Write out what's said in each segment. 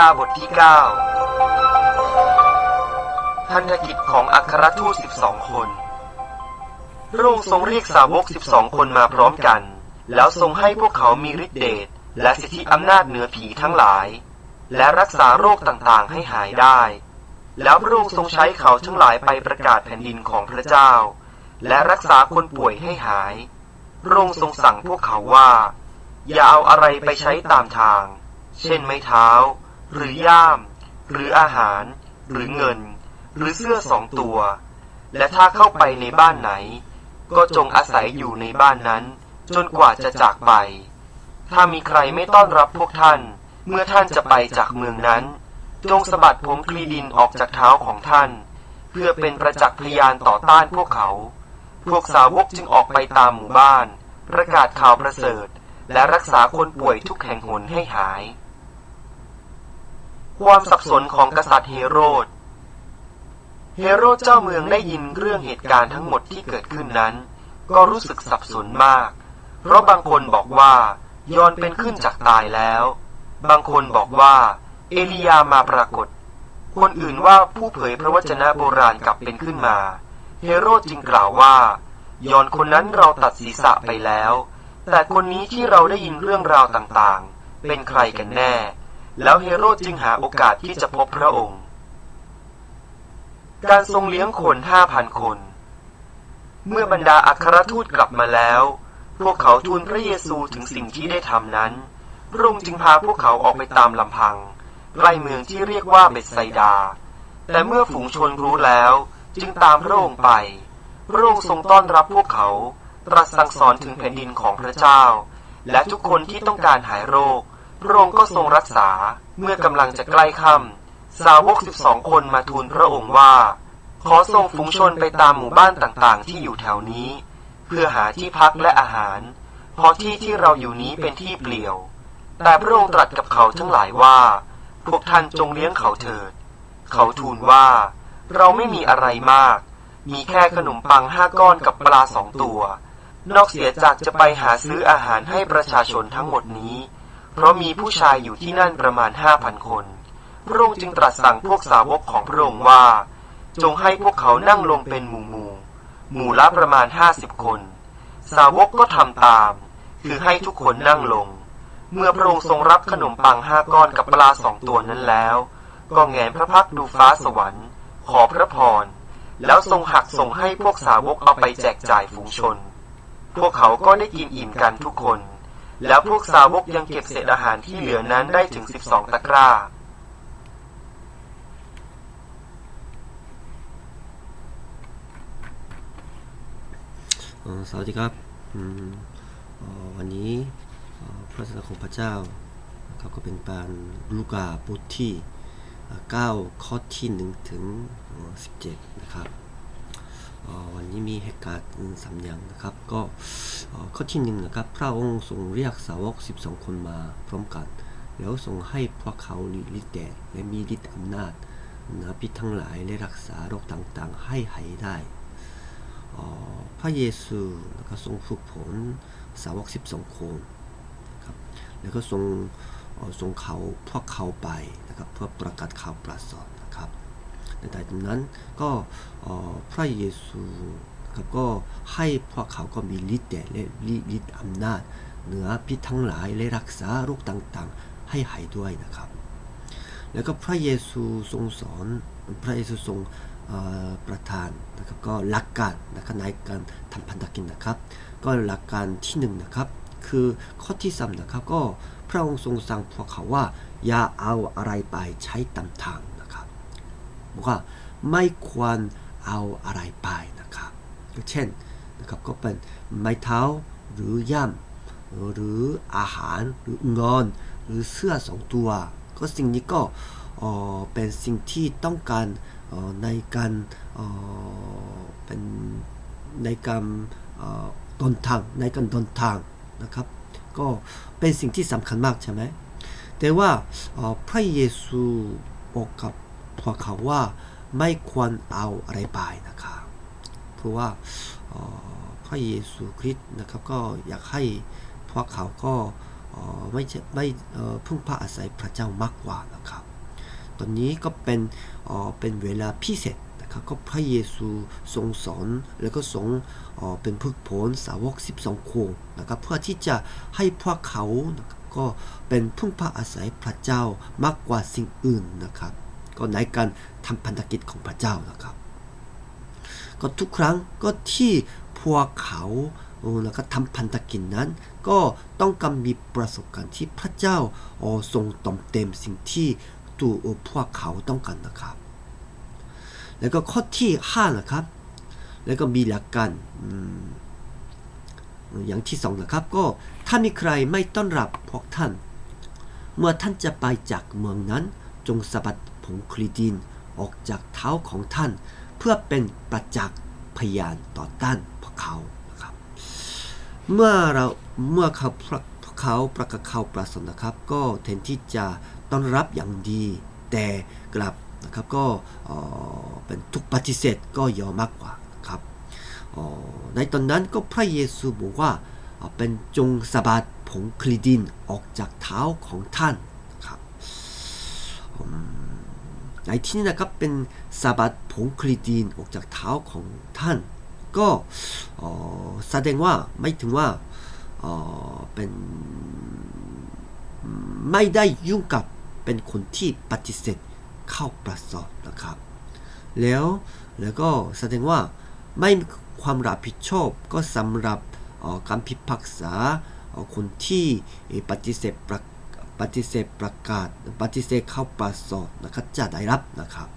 ราบทที่ 9 พันธกิจของอัครทูต 12 คนพระองค์ทรงเรียกสาวก 12 คนมาพร้อมกัน แล้วทรงให้พวกเขามีฤทธิเดชและสิทธิอำนาจเหนือผีทั้งหลาย และรักษาโรคต่างๆ ให้หายได้ แล้วพระองค์ทรงใช้เขาทั้งหลายไปประกาศแผ่นดินของพระเจ้า และรักษาคนป่วยให้หาย พระองค์ทรงสั่งพวกเขาว่า อย่าเอาอะไรไปใช้ตามทาง เช่นไม้เท้า หรือย่าม หรืออาหาร หรือเงิน หรือเสื้อสองตัว และถ้าเข้าไปในบ้านไหน ก็จงอาศัยอยู่ในบ้านนั้น จนกว่าจะจากไป ถ้ามีใครไม่ต้อนรับพวกท่าน เมื่อท่านจะไปจากเมืองนั้น จงสะบัดผมคลีดินออกจากเท้าของท่าน เพื่อเป็นประจักษ์พยานต่อต้านพวกเขา พวกสาวกจึงออกไปตามหมู่บ้าน ประกาศข่าวประเสริฐ และรักษาคนป่วยทุกแห่งหนให้หาย ความสับสนของกษัตริย์เฮโรด เฮโรดเจ้าเมืองได้ยินเรื่องเหตุการณ์ทั้งหมดที่เกิดขึ้นนั้น ก็รู้สึกสับสนมาก เพราะบางคนบอกว่ายอนเป็นขึ้นจากตายแล้ว บางคนบอกว่า เอลียามาปรากฏ คนอื่นว่าผู้เผยพระวจนะโบราณกลับเป็นขึ้นมา เฮโรดจึงกล่าวว่ายอนคนนั้นเราตัดศีรษะไปแล้ว แต่คนนี้ที่เราได้ยินเรื่องราวต่างๆ เป็นใครกันแน่ แล้วเฮโรดจึงหาโอกาสที่จะพบพระองค์ การทรงเลี้ยงคนห้าพันคน เมื่อบรรดาอัครทูตกลับมาแล้ว พวกเขาทูลพระเยซูถึงสิ่งที่ได้ทำนั้นพระองค์จึงพาพวกเขาออกไปตามลำพังใกล้เมืองที่เรียกว่าเบตไซดา แต่เมื่อฝูงชนรู้แล้ว จึงตามพระองค์ไป พระองค์ทรงต้อนรับพวกเขา ตรัสสั่งสอนถึงแผ่นดินของพระเจ้า และทุกคนที่ต้องการหายโรค พระองค์ก็ทรงรักษาเมื่อกำลังจะใกล้ค่ำสาวกสิบสองคนมาทูลพระองค์ว่า ขอส่งฝูงชนไปตามหมู่บ้านต่างๆ ที่อยู่แถวนี้ เพื่อหาที่พักและอาหาร เพราะที่ที่เราอยู่นี้เป็นที่เปลี่ยว แต่พระองค์ตรัสกับเขาทั้งหลายว่า พวกท่านจงเลี้ยงเขาเถิด เขาทูลว่า เราไม่มีอะไรมาก มีแค่ขนมปังห้าก้อนกับปลาสองตัว นอกเสียจากจะไปหาซื้ออาหารให้ประชาชนทั้งหมดนี้ เพราะมีผู้ชายอยู่ที่นั่นประมาณห้าพันคน พระองค์จึงตรัสสั่งพวกสาวกของพระองค์ว่า จงให้พวกเขานั่งลงเป็นหมู่หมู่หมู่ละประมาณห้าสิบคน สาวกก็ทำตาม คือให้ทุกคนนั่งลง เมื่อพระองค์ทรงรับขนมปังห้าก้อนกับปลาสองตัวนั้นแล้ว ก็แงนพระพักดูฟ้าสวรรค์ ขอพระพร แล้วทรงหักส่งให้พวกสาวกเอาไปแจกจ่ายฝูงชน พวกเขาก็ได้กินอิ่มกันทุกคน แล้วพวกสาวกยังเก็บเศษอาหารที่เหลือนั้นได้ถึงสิบสองตะกร้า สวัสดีครับอันนี้พระสันของพระเจ้าครับก็เป็นปานลูกาบทที่เอ่อ9ข้อที่ 1 ถึง 17 นะครับ วันนี้มีเหตุการณ์สามอย่างนะครับ ก็ข้อที่หนึ่งนะครับ พระองค์ทรงเรียกสาวก 12 คนมาพร้อมกัน แล้วทรงให้พวกเขามีฤทธิ์เดชและมีฤทธิ์อำนาจนือพิทั้งหลายและรักษาโรคต่างๆ ให้หายได้พระเยซูนะครับทรงฝึกฝนสาวก 12 คนนะครับแล้วก็ทรงทรงเขาพวกเขาไปนะครับเพื่อประกาศข่าวประเสริฐนะครับ แต่ตรงนั้นก็พระเยซูครับก็ให้พวกเขาก็มีฤทธิ์เดชและฤทธิ์อำนาจ เหนือพิษทั้งหลายและรักษาโรคต่างๆ ให้หายด้วยนะครับ แล้วก็พระเยซูทรงสอนพระเยซูทรงประทานนะครับก็หลักการนะครับในการทำพันธกิจนะครับ ก็หลักการที่หนึ่งนะครับคือข้อที่สามนะครับก็พระองค์ทรงสั่งพวกเขาว่าอย่าเอาอะไรไปใช้ตามทาง บอกว่าไม่ควรเอาอะไรไปนะครับก็เช่นนะครับก็เป็นไม้เท้าหรือย่ำหรืออาหารหรือเงินหรือเสื้อสองตัว ก็สิ่งนี้ก็เป็นสิ่งที่ต้องการในการเป็นในการเดินทางในการเดินทางนะครับ ก็เป็นสิ่งที่สำคัญมากใช่ไหมแต่ว่าพระเยซูบอกกับ พวกเขาว่าไม่ควรเอาอะไรไปนะครับ เพราะว่าพระเยซูคริสต์นะครับก็อยากให้พวกเขาก็ไม่ใช่ไม่พึ่งพาอาศัยพระเจ้ามากกว่านะครับ ตอนนี้ก็เป็นเป็นเวลาพิเศษนะครับก็พระเยซูทรงสอนแล้วก็ทรงเป็นพึกผลสาวก 12คนนะครับเพื่อที่จะให้พวกเขาก็เป็นพึ่งพาอาศัยพระเจ้ามากกว่าสิ่งอื่นนะครับ ก็ในการทำพันธกิจของพระเจ้านะครับ ก็ทุกครั้งก็ที่พวกเขาเออแล้วก็ทำพันธกิจนั้น ก็ต้องการมีประสบการณ์ที่พระเจ้าทรงตอมเต็มสิ่งที่ตัวพวกเขาต้องการนะครับ แล้วก็ข้อที่5นะครับ แล้วก็มีหลักการอย่างที่สองนะครับก็ถ้ามีใครไม่ต้อนรับพวกท่าน เมื่อท่านจะไปจากเมืองนั้นจงสะบัด ผงคลีดินออกจากเท้าของท่าน เพื่อเป็นประจักษ์พยานต่อต้านพวกเขานะครับ เมื่อเราเมื่อเขาพวกเขาประกาศข่าวประสริฐนะครับ ก็แทนที่จะต้อนรับอย่างดี แต่กลับนะครับก็เป็นทุกปฏิเสธก็เยอะมากกว่านะครับในตอนนั้นก็พระเยซูบอกว่าเป็นจงสะบัดผงคลีดินออกจากเท้าของท่านครับ อืมในที่นี้นะครับเป็นสะบัดผงคลีดินออกจากเท้าของท่าน ก็แสดงว่าไม่ถึงว่าเป็นไม่ได้ยุ่งกับเป็นคนที่ปฏิเสธเข้าประสอบนะครับ แล้วแล้วก็แสดงว่าไม่มีความรับผิดชอบก็สำหรับการพิพากษาคนที่ปฏิเสธประ ปฏิเสธประกาศ ปฏิเสธเข้าประสบนะครับจะได้รับนะครับ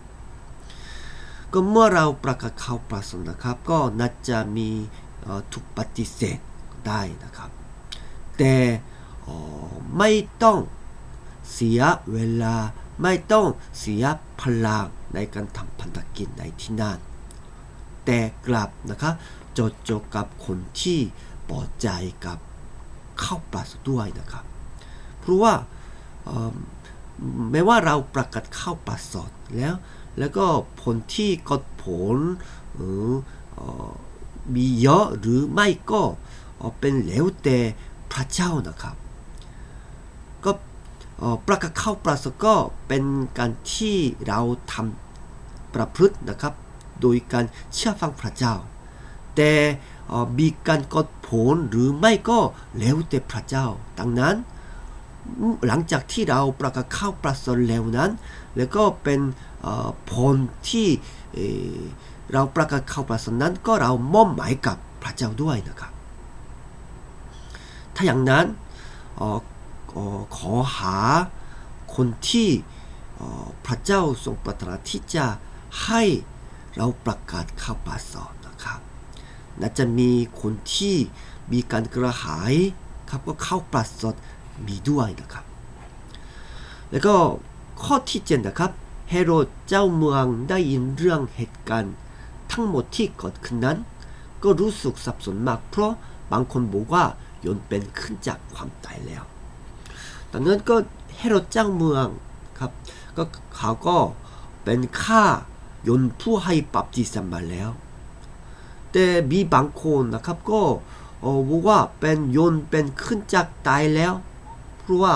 ก็เมื่อเราประกาศเข้าประสบนะครับ ก็น่าจะมีถูกปฏิเสธได้นะครับ แต่ไม่ต้องเสียเวลาไม่ต้องเสียพลังในการทำพันธกิจในที่นั่นแต่กลับนะครับจดจบกับคนที่พอใจกับเข้าประสด้วยนะครับ เพราะว่าแม้ว่าเราประกาศเข้าประสบแล้ว แล้วก็ผลที่กดผลเออเอ่อมีเยอะหรือไม่ก็เป็นแล้วแต่พระเจ้านะครับ ก็ประกาศเข้าประสบก็เป็นการที่เราทำประพฤตินะครับ โดยการเชื่อฟังพระเจ้า แต่มีการกดผลหรือไม่ก็แล้วแต่พระเจ้า ดังนั้น หลังจากที่เราประกาศเข้าประสนแล้วนั้น แล้วก็เป็นผลที่เราประกาศเข้าประสนนั้นก็เรามอบหมายกับพระเจ้าด้วยนะครับ ถ้าอย่างนั้นออขอหาคนที่พระเจ้าทรงปรารถนาที่จะให้เราประกาศเข้าประสนนะครับน่าจะมีคนที่มีการกระหายครับก็เข้าปราศด มีด้วยนะครับ แล้วก็ข้อที่เจ็ดนะครับเฮโรดเจ้าเมืองได้ยินเรื่องเหตุการณ์ทั้งหมดที่เกิดขึ้นนั้น ก็รู้สึกสับสนมาก เพราะบางคนบอกว่าโยนเป็นขึ้นจากความตายแล้วตอนนั้นก็เฮโรดเจ้าเมืองครับก็เขาก็เป็นข้ายนผู้ให้ปับติศมาแล้ว แต่มีบางคนนะครับก็บอกว่าเป็นโยนเป็นขึ้นจากตายแล้ว ราะว่า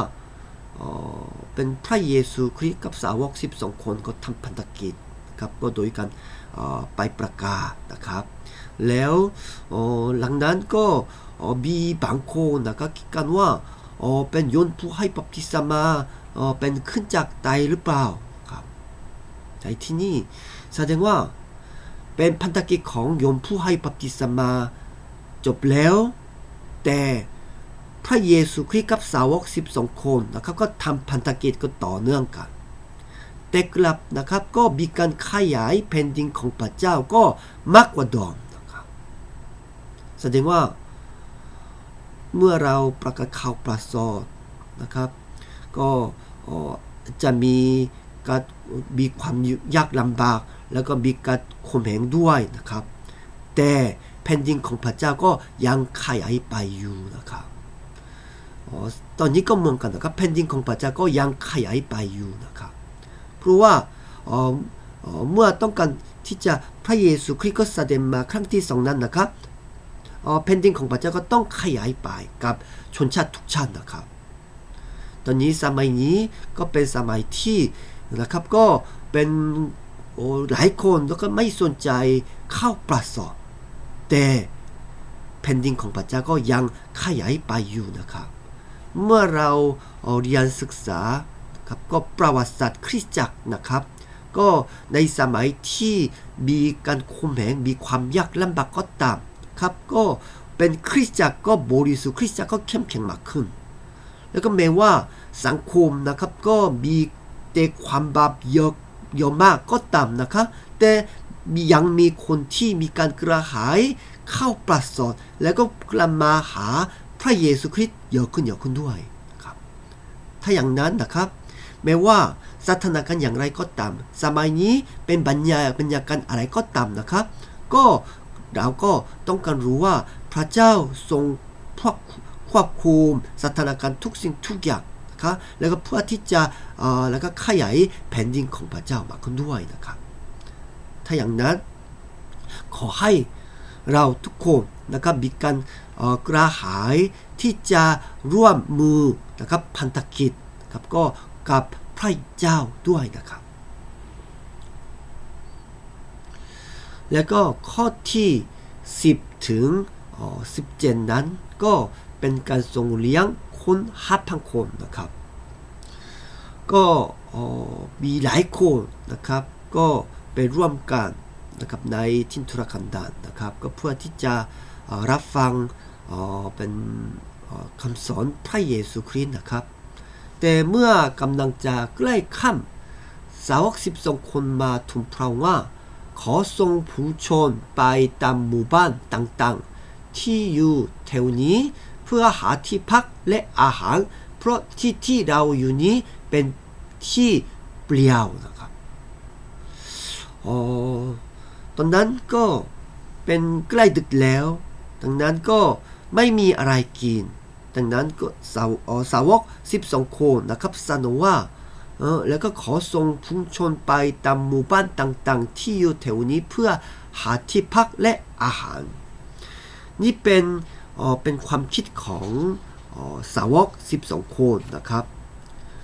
เป็นพระเยซูคริสต์กับสาวก 12 คนก็ทำพันธกิจครับก็โดยการไปประกาศนะครับ แล้วหลังนั้นก็มีบางคนนะครับคิดกันว่าเป็นยนผู้ให้บัพติศมาเป็นขึ้นจากตหรือเปล่าครับในที่นี่แสดงว่าเป็นพันธกิจของยมผู้ให้บัพติศมาจบแล้ว แต่ พระเยซูคริสต์กับสาวก 12 คนนะครับก็ทำพันธกิจก็ต่อเนื่องกัน แต่กลับนะครับก็มีการขยายแผ่นดินของพระเจ้าก็มากกว่าดอมนะครับแสดงว่า เมื่อเราประกาศข่าวประสริฐนะครับ ก็จะมีการมีความยากลำบาก แล้วก็มีการข่มเหงด้วยนะครับ แต่แผ่นดินของพระเจ้าก็ยังขยายไปอยู่นะครับ ตอนนี้ก็เหมือนกันนะครับแผ่นดินของพระเจ้าก็ยังขยายไปอยู่นะครับเพราะว่าเมื่อต้องการที่จะพระเยซูคริสต์ก็เสด็จมาครั้งที่สองนั้นนะครับแผ่นดินของพระเจ้าก็ต้องขยายไปกับชนชาติทุกชาตินะครับ ตอนนี้สมัยนี้ก็เป็นสมัยที่นะครับก็เป็นหลายคนแล้วก็ไม่สนใจเข้าปราสาทแต่แผ่นดินของพระเจ้าก็ยังขยายไปอยู่นะครับ เมื่อเราเรียนศึกษาครับก็ประวัติศาสตร์คริสตจักรนะครับ ก็ในสมัยที่มีการคุมแหงมีความยากลำบากก็ตามครับก็เป็นคริสตจักรก็บริสุทธิ์คริสตจักรก็เข้มแข็งมากขึ้น แล้วก็แม้ว่าสังคมนะครับก็มีแต่ความบาปเยอะเยอะมากก็ตามนะครับ แต่มียังมีคนที่มีการกระหายเข้าปราสาทแล้วก็กลับมาหา ระเยซูคริสต์เยอะขึ้นเยอะขึ้นด้วยครับ ถ้าอย่างนั้นนะครับ แม้ว่าสถานการณ์อย่างไรก็ตาม สมัยนี้เป็นบรรยายบรรยากาศอะไรก็ตามนะครับ ก็เราก็ต้องการรู้ว่าพระเจ้าทรงควบควบคุมสถานการณ์ทุกสิ่งทุกอย่างนะครับแล้วก็เพื่อที่จะเอ่อแล้วก็ขยายแผ่นดินของพระเจ้ามากขึ้นด้วยนะครับ ถ้าอย่างนั้นขอให้เราทุกคน นะครับมีการกระหายที่จะร่วมมือนะครับพันธกิจครับก็กับพระเจ้าด้วยนะครับ แล้วก็ข้อที่ 10 ถึง17 นั้นก็เป็นการทรงเลี้ยงคนห้าพันคนนะครับ ก็มีหลายคนนะครับ ก็ไปร่วมกันนะครับในทินทุรกันดารนะครับ ก็เพื่อที่จะ รับฟังเป็นคำสอนพระเยซูคริสต์นะครับ แต่เมื่อกำลังจะใกล้ค่ำสาวกสิบสองคนมาทูลพระว่า ขอทรงผู้ชนไปตามหมู่บ้านต่างๆ ที่อยู่แถวนี้เพื่อหาที่พักและอาหาร เพราะที่ที่เราอยู่นี้เป็นที่เปลี่ยวนะครับอ๋อตอนนั้นก็เป็นใกล้ดึกแล้ว ดังนั้นก็ไม่มีอะไรกิน ดังนั้นก็สาวสาวก 12 คนนะครับสนว่าเออแล้วก็ขอส่งผู้ชนไปตามหมู่บ้านต่างๆ ที่อยู่แถวนี้เพื่อหาที่พักและอาหาร นี่เป็นเออเป็นความคิดของออสาวก 12 คนนะครับ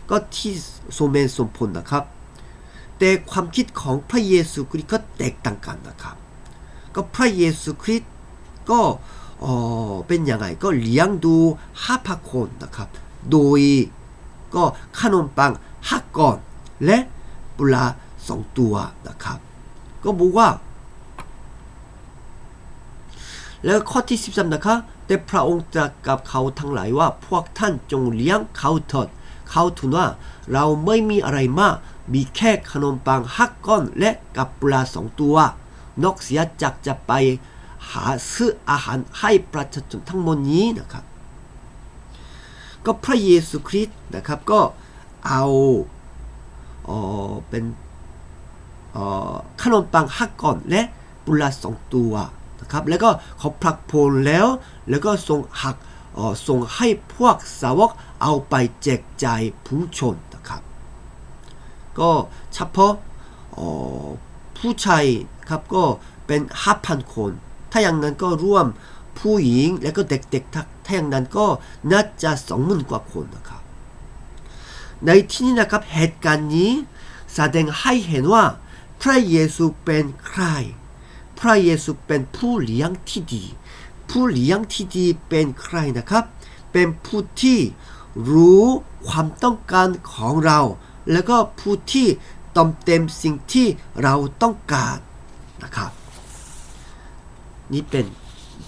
ก็ที่สมเหตุสมผลนะครับ แต่ความคิดของพระเยซูคริสต์ก็แตกต่างกันนะครับ ก็พระเยซูคริสต์ ก็เป็นยังไงก็เลี้ยงดูห้าพันคนนะครับ โดยก็ขนมปังห้าก้อนและปลาสองตัวนะครับ ก็บอกว่า แล้วข้อที่ 13 นะคะแต่พระองค์ตรัสกับเขาทั้งหลายว่าพวกท่านจงเลี้ยงเขาเถิดเขาทูลว่าเราไม่มีอะไรมาก มีแค่ขนมปังห้าก้อนและกับปลาสองตัว นอกเสียจากจะไป หาซื้ออาหารให้ประชาชนทั้งหมดนี้นะครับ ก็พระเยซูคริสต์นะครับก็เอาเออเป็นเออขนมปังห้าก้อนและปลาสองตัวนะครับแล้วก็เขาผลักโพลแล้ว แล้วก็ส่งหักส่งให้พวกสาวกเอาไปแจกจ่ายผู้ชนนะครับ ก็เฉพาะเอ่อผู้ชายครับก็เป็นห้าพันคน ถ้าอย่างนั้นก็ร่วมผู้หญิงแล้วก็เด็กๆถ้าถ้าอย่างนั้นก็น่าจะสองหมื่นกว่าคนนะครับ ในที่นี้นะครับเหตุการณ์นี้แสดงให้เห็นว่าพระเยซูเป็นใคร พระเยซูเป็นผู้เลี้ยงที่ดี ผู้เลี้ยงที่ดีเป็นใครนะครับ เป็นผู้ที่รู้ความต้องการของเรา แล้วก็ผู้ที่เติมเต็มสิ่งที่เราต้องการนะครับ นี่เป็น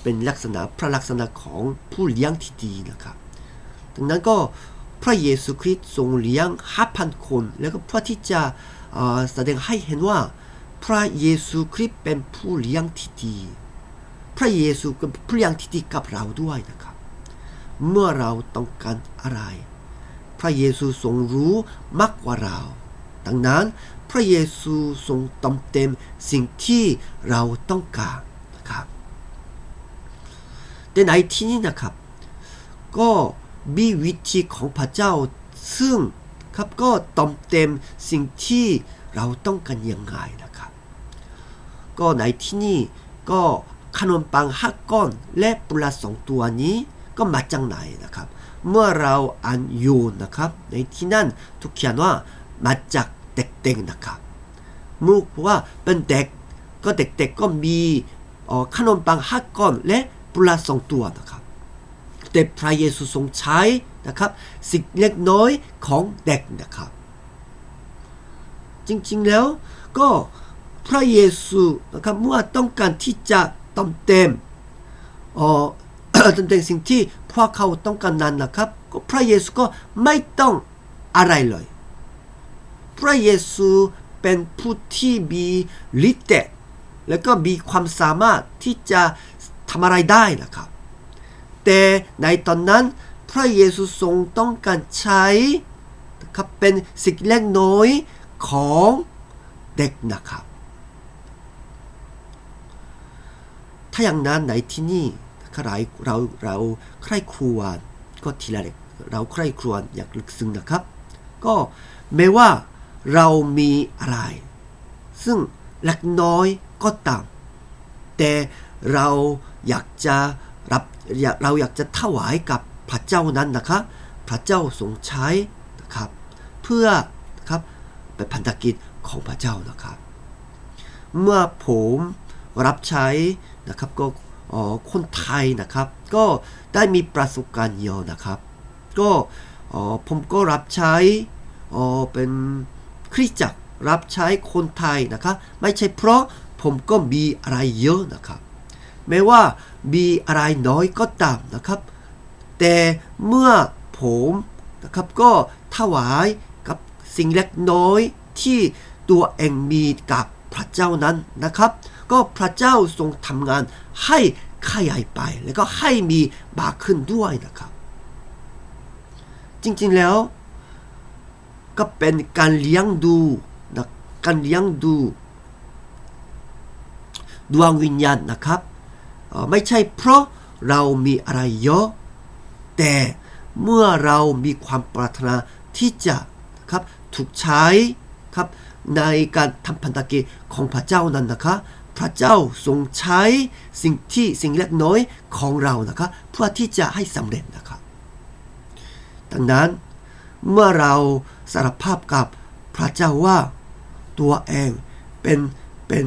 เป็นลักษณะพระลักษณะของผู้เลี้ยงที่ดีนะครับดังนั้นก็พระเยซูคริสต์ทรงเลี้ยงห้าพันคน แล้วก็เพื่อที่จะแสดงให้เห็นว่าพระเยซูคริสต์เป็นผู้เลี้ยงที่ดี พระเยซูเป็นผู้เลี้ยงที่ดีกับเราด้วยนะครับ เมื่อเราต้องการอะไร พระเยซูทรงรู้มากกว่าเรา ดังนั้นพระเยซูทรงเติมเต็มสิ่งที่เราต้องการ แต่ในที่นี้นะครับ ก็มีวิธีของพระเจ้า ซึ่งครับก็เติมเต็มสิ่งที่เราต้องการยังไงนะครับ ก็ในที่นี้ก็ขนมปังห้าก้อนและปลาสองตัวนี้ก็มาจากไหนนะครับ เมื่อเราอ่านโยนนะครับ ในที่นั้นทุกเขียนว่ามาจากเด็กๆนะครับเมื่อว่าเป็นเด็กก็เด็กๆก็มีขนมปังห้าก้อนและ ปลาสองตัวนะครับ แต่พระเยซูทรงใช้นะครับ สิ่งเล็กน้อยของเด็กนะครับ จริงๆแล้วก็พระเยซูนะครับเมื่อต้องการที่จะเติมเต็มเอ่อเติมเต็มสิ่งที่พวกเขาต้องการนั้นนะครับ ก็พระเยซูก็ไม่ต้องอะไรเลย พระเยซูเป็นผู้ที่มีฤทธิ์เดชแล้วก็มีความสามารถที่จะำอะไรได้นะครับ แต่ในตอนนั้นพระเยซูทรงต้องการใช้ครับเป็นสิ่งเล็กน้อยของเด็กนะครับ ถ้าอย่างนั้นในที่นี่เราเราเราใคร่ครวญก็ทีละเล็กเราใคร่ครวญอยางลึกซึ้งนะครับ ก็ไม่ว่าเรามีอะไร ซึ่งเล็กน้อยก็ตามแต่เรา อยากจะรับเราอยากจะถวายกับพระเจ้านั้นนะครับพระเจ้าทรงใช้นะครับ เพื่อนะครับเป็นพันธกิจของพระเจ้านะครับ เมื่อผมรับใช้นะครับก็ออคนไทยนะครับ ก็ได้มีประสบการณ์เยอะนะครับ ก็อผมก็รับใช้อ๋อเป็นคริสตจักรรับใช้คนไทยนะครับ ไม่ใช่เพราะผมก็มีอะไรเยอะนะครับ ไม่ว่ามีอะไรน้อยก็ตามนะครับ แต่เมื่อผมนะครับก็ถวายกับสิ่งเล็กน้อยที่ตัวเองมีกับพระเจ้านั้นนะครับ ก็พระเจ้าทรงทำงานให้ขยายไป แล้วก็ให้มีบากขึ้นด้วยนะครับ จริงๆแล้วก็เป็นการเลี้ยงดูนะการเลี้ยงดูดวงวิญญาณนะครับ ไม่ใช่เพราะเรามีอะไรเยอะ แต่เมื่อเรามีความปรารถนาที่จะครับถูกใช้ครับในการทำพันธกิจของพระเจ้านั้นนะคะ พระเจ้าทรงใช้สิ่งที่สิ่งเล็กน้อยของเรานะคะเพื่อที่จะให้สำเร็จนะครับดังนั้นเมื่อเราสารภาพกับพระเจ้าว่าตัวเองเป็นเป็น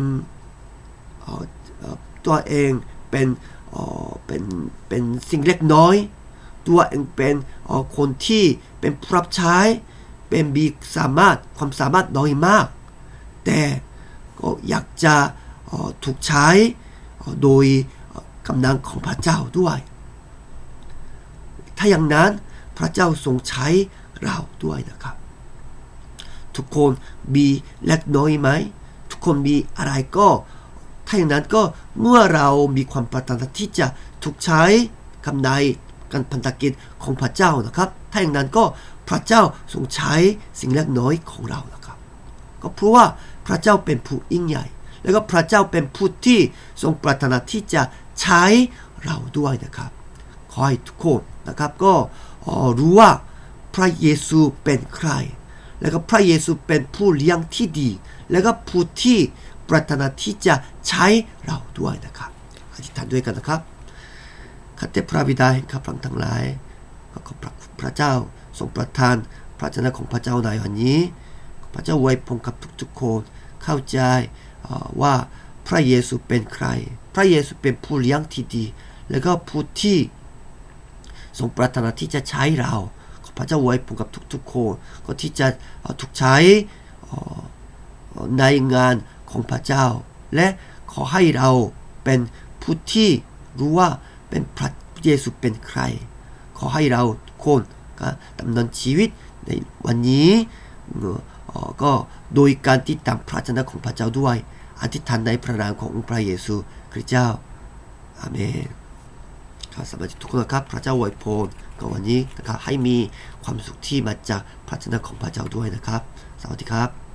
ตัวเอง เป็นเอ่อเป็นเป็นสิ่งเล็กน้อย ตัวเองเป็นอ่อคนที่เป็นผู้รับใช้ เป็นมีสามารถความสามารถน้อยมาก แต่ก็อยากจะถูกใช้โดยกำลังของพระเจ้าด้วย ถ้าอย่างนั้นพระเจ้าทรงใช้เราด้วยนะครับ ทุกคนมีเล็กน้อยไหม ทุกคนมีอะไรก็ ถ้าอย่างนั้นก็ เมื่อเรามีความปรารถนาที่จะถูกใช้คำในการพันธกิจของพระเจ้านะครับ ถ้าอย่างนั้นก็พระเจ้าทรงใช้สิ่งเล็กน้อยของเรานะครับ ก็เพราะว่าพระเจ้าเป็นผู้ยิ่งใหญ่ แล้วก็พระเจ้าเป็นผู้ที่ทรงปรารถนาที่จะใช้เราด้วยนะครับขอให้ทุกคนนะครับก็รู้ว่าพระเยซูเป็นใคร แล้วก็พระเยซูเป็นผู้เลี้ยงที่ดี แล้วก็ผู้ที่ ปรารถนาที่จะใช้เราด้วยนะครับอธิษฐานด้วยกันนะครับข้าแต่พระบิดาแห่งข้าพระองค์ทั้งหลายก็ขอพระพระเจ้าทรงประทาน พระเจ้าของพระเจ้าในวันนี้ พระเจ้าไว้พงกับทุกๆคนเข้าใจว่าพระเยซูเป็นใคร พระเยซูเป็นผู้เลี้ยงที่ดี แล้วก็ผู้ที่ทรงปรารถนาที่จะใช้เราขอพระเจ้าไว้ผมกับทุกๆคนก็ที่จะถูกใช้ในงาน ของพระเจ้า และขอให้เราเป็นผู้ที่รู้ว่าเป็นพระเยซูเป็นใคร ขอให้เราทุกคนก็ดำเนินชีวิตในวันนี้ก็โดยการติดตามพระเจ้าของพระเจ้าด้วยอธิษฐานในพระนามขององค์พระเยซูคริสต์เจ้าอาเมนครับสวัสดีทุกคนนะครับพระเจ้าอวยพรกับวันนี้นะครับให้มีความสุขที่มาจากพระเจ้าของพระเจ้าด้วยนะครับ สวัสดีครับ